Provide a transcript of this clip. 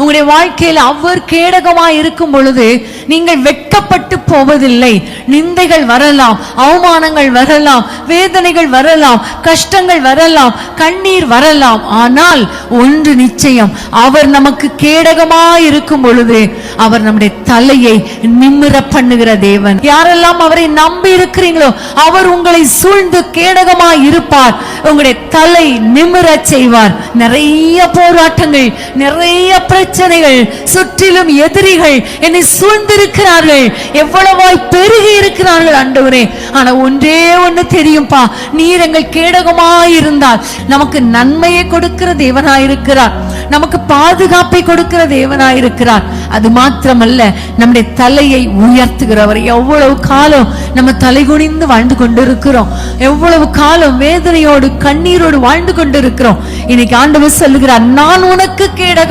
உங்களுடைய வாழ்க்கையில் அவர் கேடகமாய் இருக்கும் பொழுது நீங்கள் வெட்கப்பட்டு போவதில்லை. நிந்தைகள் வரலாம் அவமானங்கள் வரலாம் வேதனைகள் வரலாம் கஷ்டங்கள் வரலாம் கண்ணீர் வரலாம். ஆனால் ஒன்று நிச்சயம் அவர் நமக்கு கேடகமாய் இருக்கும் பொழுது அவர் நம்முடைய தலையை நிமிர பண்ணுகிற தேவன். யாரெல்லாம் அவரை நம்பி இருக்கிறீங்களோ அவர் உங்களை சூழ்ந்து கேடகமாய் இருப்பார். உங்களுடைய தலை நிமிரச் செய்வார். நிறைய போராட்டங்கள் நிறைய பிரச்சனை பிரச்சனைகள் சுற்றிலும் எதிரிகள் என்னை சூழ்ந்திருக்கிறார்கள். எவ்வளவாய் பெருகி இருக்கிறார்கள் ஆண்டவரே. ஆனா ஒன்றே ஒண்ணு தெரியும்பா நீர் எங்கள் கேடகமாயிருந்தால் நமக்கு நன்மையை கொடுக்கிற தேவனாயிருக்கிறார். நமக்கு பாதுகாப்பை கொடுக்கிற தேவனாயிருக்கிறார். அது மாத்திரமல்ல நம்முடைய தலையை உயர்த்துகிறவர். எவ்வளவு காலம் நம்ம தலை குனிந்து வாழ்ந்து கொண்டிருக்கிறோம். எவ்வளவு காலம் வேதனையோடு கண்ணீரோடு வாழ்ந்து கொண்டிருக்கிறோம். இன்னைக்கு ஆண்டவர் சொல்லுகிறார் நான் உனக்கு கேடகம்